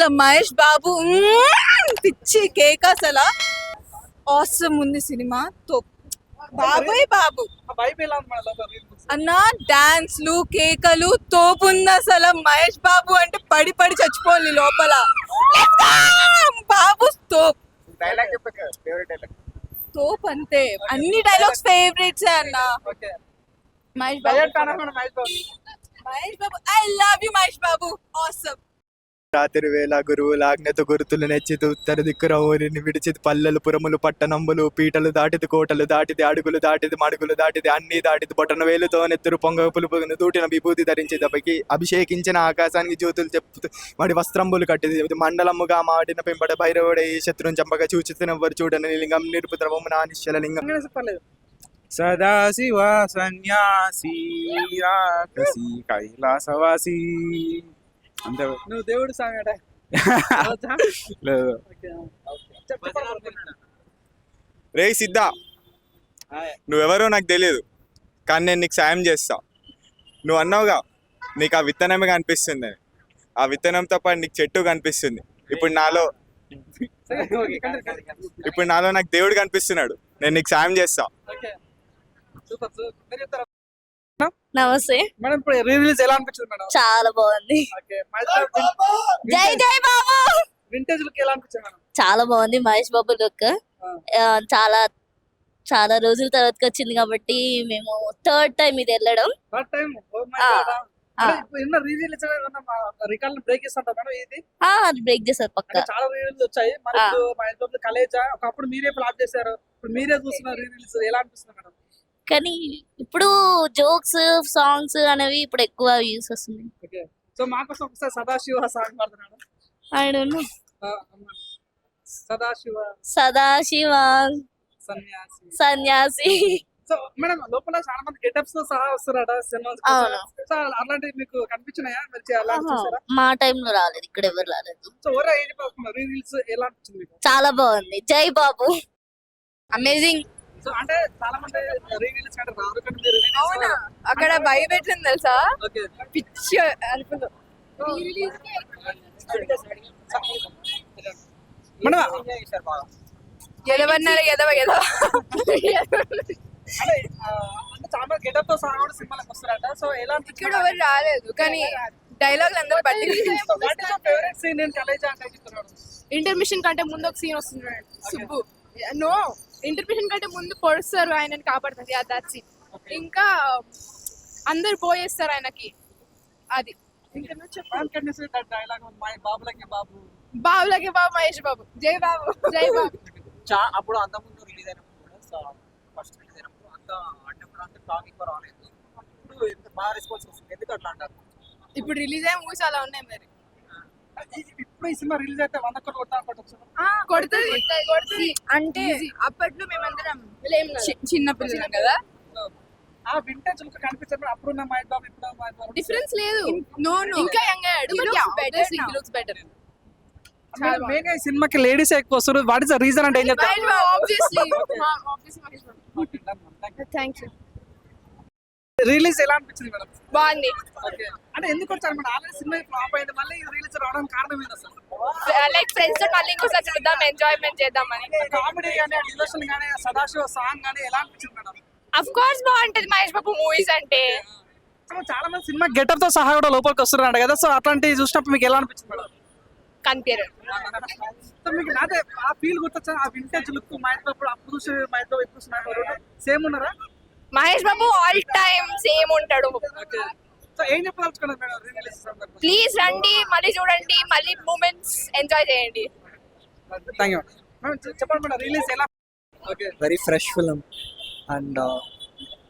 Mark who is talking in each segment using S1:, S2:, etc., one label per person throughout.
S1: అసలు మహేష్ బాబు! పిచ్చి కేక్ అసలు. ఆసమ్ ఉంది సినిమా. తో బాబోయ్ బాబు? అన్న డాన్స్లు కేకలు తోపుంది అసలు. మహేష్ బాబు అంటే పడి పడి చచ్చిపోవాలి లోపల! బాబు తోప్ తోప్ అంతే. అన్ని డైలాగ్స్ ఫేవరెట్స్ అన్న. Mahesh Babu
S2: Mahesh Babu?
S1: I love you Mahesh Babu. Awesome
S3: రాత్రి వేళ గురువుల ఆజ్ఞత గురుతులు నెచ్చితు ఉత్తర దిక్కుర ఊరిని విడిచిది పల్లెలు పురములు పట్టణంబులు పీటలు దాటిది కోటలు దాటిది అడుగులు దాటిది మడుగులు దాటిది అన్ని దాటిది బొటన వేలుతో నెత్తురు పొంగ పులుపును దూటిన విభూతి ధరించి దపకి అభిషేకించిన ఆకాశానికి జ్యోతులు చెప్పుతూ వాడి వస్త్రంబులు కట్టిది. మండలముగా మాడిన పెంపడ భైరవుడే ఈ శత్రుని చంపగా చూచినవ్వరు చూడని లింగం నిరుపు ద్రవము నా నిశ్చల లింగం.
S4: సదాశివ సన్యాసి కైలాసవాసి. అంతే
S2: నువ్వు దేవుడు సాంగ్
S4: లేదు.
S3: రే సిద్ధా నువ్వెవరో నాకు తెలియదు కానీ నేను నీకు సాయం చేస్తా. నువ్వు అన్నావుగా నీకు ఆ విత్తనమే కనిపిస్తుంది. అని. ఆ విత్తనంతో పాటు నీకు చెట్టు కనిపిస్తుంది. ఇప్పుడు నాలో ఇప్పుడు నాలో నాకు దేవుడు కనిపిస్తున్నాడు. నేను నీకు సాయం చేస్తా.
S5: నమస్తే.
S2: మేడం ఇప్పుడు రీ రిలీజ్ ఎలా అనిపించింది మేడం?
S5: చాలా బాగుంది.
S2: ఓకే
S5: జై జై బాబు!
S2: వింటేజ్ లుక్ ఎలా అనిపించింది మేడం?
S5: చాలా బాగుంది మహేష్ బాబు లుక్. చాలా చాలా రోజుల తర్వాతకి వచ్చింది కాబట్టి మేము థర్డ్ టైం ఇది వెళ్ళడం.
S2: First time? రికార్డ్ బ్రేక్ చేస్తుంటా మేడం ఇది?
S5: బ్రేక్ చేశారు పక్క.
S2: చాలా రీ రిలీజ్ వచ్చాయి మరి మా ఇంట్లో కలేజా? ఒకప్పుడు మీరే ఫ్లాప్ చేశారు. ఇప్పుడు మీరే చూస్తున్నారు రీ రిలీజ్. ఎలా అనిపిస్తుంది మేడం?
S5: కానీ ఇప్పుడు జోక్స్ సాంగ్స్ అనేవి ఇప్పుడు ఎక్కువ యూస్ వస్తుంది
S2: సో మాకోసం ఒకసారి సదాశివ సాంగ్ పాడుతున్నాడు
S5: ఐ డోంట్ నో.
S2: ఆ, అమ్మ. సదాశివ.
S5: సదాశివ.
S2: సన్యాసి.
S5: సన్యాసి.
S2: సో మేడం లోపల చాలా మంది గెటప్స్తో సహా
S5: అవును.
S2: సో అలాంటివి మీకు కనిపించినాయా?
S5: మా time లో రాలేదు ఇక్కడ ఎవరు రాలేదు.
S2: సో రీల్స్ ఎలా
S5: చాలా బాగుంది. జై బాబు.
S1: అమేజింగ్
S2: సో అంటే చాలా మంది రీ రీల్స్ అంటే రారు కానీ మీరు
S1: అవునా? అక్కడ తెలుసా? పిచ్చి అనుకుంటా
S2: మేడం
S1: ఎదవన్నారు? ఎదవ ఎదవ.
S2: చాలా మంది గెటప్తో సహా కూడా సినిమాలకు వస్తారట. సో ఎలా
S1: ఇక్కడ ఎవరు రాలేదు. కానీ డైలాగులు అందరూ బట్టి
S2: ఫేవరెట్ సీన్ నేను కలేజా అంటే చెప్తున్నాడు.
S6: ఇంటర్మిషన్ కంటే ముందు ఒక సీన్ వస్తుంది చూడండి. సుబ్బు. నో ఇంటర్మిషన్ కంటే ముందు పొడుస్తారు ఆయనని కాపాడుతుంది. ఆ సీన్ ఇంకా అందరు పోయేస్తారు ఆయనకి. అది.
S2: బాబులకి బాబు
S6: మహేష్ బాబు జై బాబు జై బాబు
S7: అప్పుడు అంతకుముందు రిలీజ్ అయినప్పుడు కూడా ఫస్ట్ రిలీజ్ అయినప్పుడు అంత అడ్డప్పుడు అంత టాక్ ఎక్కువ రాలేదు. ఇప్పుడు ఇంత బాగా రెస్పాన్స్ వస్తుంది? ఎందుకు అట్లా అంటారు?
S6: ఇప్పుడు రిలీజ్ అయ్యే మూవీస్ అలా ఉన్నాయి మరి.
S2: ఇప్పుడు ఈ సినిమా రిలీజ్ అయితే వంద కోట్లు కొట్టచ్చు
S6: కొడుతుంది. కొడుతుంది.
S1: అంటే అప్పట్లో మేమందరం చిన్న పిల్లలం కదా?
S2: ఆ వింటేజ్ లుక్ కనిపించడం అప్పుడున్న మై బాబు ఇప్పుడు మై బాబు
S6: డిఫరెన్స్ లేదు.
S1: నో నో
S6: ఇంకా యంగ్ అయ్యాడు. But better
S1: now.
S6: Looks better
S2: మెయిన్గా ఈ సినిమాకి లేడీస్ ఎక్కువ వస్తారు. వాట్ ఇస్ ద రీజన్ అంటే ఏం చెప్తారు?
S6: ఆబ్వియస్లీ థ్యాంక్ యూ
S2: రిలీజ్ ఎలా అనిపించింది మేడం?
S6: బాగుంది.
S2: అంటే ఎందుకు వచ్చారు? మేడం ఆల్రెడీ సినిమా ఫ్లాప్ అయింది మళ్ళీ రిలీజ్ రావడానికి కారణం ఏంటి అసలు?
S6: లైక్ ఫ్రెండ్స్తో మళ్ళీ ఇంకోసారి చూద్దాం ఎంజాయ్మెంట్ చేద్దామని.
S2: కామెడీ కానీ డివోషన్ కానీ సదాశివ సాంగ్ కానీ ఎలా అనిపించింది మేడం?
S6: అఫ్ కోర్స్ బాగుంటది మహేష్ బాబు మూవీస్ అంటే.
S2: చాలా మంది సినిమా గెటప్తో సహా కూడా లోపలికి వస్తున్నారు కదా సో అట్లాంటివి చూసినప్పుడు మీకు ఎలా అనిపించింది మేడం?
S6: కనిపించారు
S2: సో మీకు నాదే ఆ ఫీల్ గుర్తొచ్చా? ఆ వింటేజ్ లుక్ మా ఇంట్లో అప్పుడు చూసి మా ఇంట్లో సేమ్ ఉన్నారా?
S6: Mahesh Babu all time same ఉంటాడు. ప్లీజ్ రండి మళ్ళీ చూడండి మళ్ళీ మూమెంట్స్ ఎంజాయ్ చేయండి.
S2: థ్యాంక్ యూ మేడం చెప్పండి మేడం రిలీజ్ ఎలా? Okay
S8: very fresh film and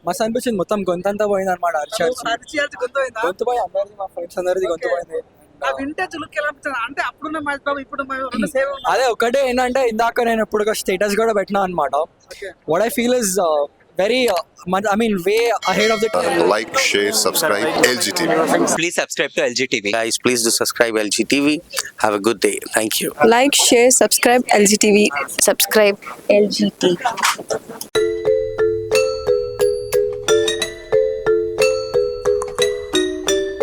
S8: మస్తు అనిపించింది మొత్తం గొంతంతా పోయింది అనమాట గొంతు పోయి అందరిది మా ఫ్రెండ్స్ అందరిది గొంతు పోయింది
S2: ఆ వింటేజ్ లుక్ ఎలా అనిపించింది? అంటే అప్పుడున్న మహేష్ బాబు ఇప్పుడు రెండు సేమ్
S8: అదే ఒకటే ఏంటంటే ఇందాక నేను ఇప్పుడు స్టేటస్ కూడా పెట్టినా అనమాట. What I feel is very, uh, I mean, way ahead of the uh, time.
S9: Like, share, subscribe, LG
S7: TV. Please subscribe to LG TV. Guys, please do subscribe LG TV. Have a good day. Thank
S1: you. Like, share, subscribe
S5: LG TV. Subscribe LG TV.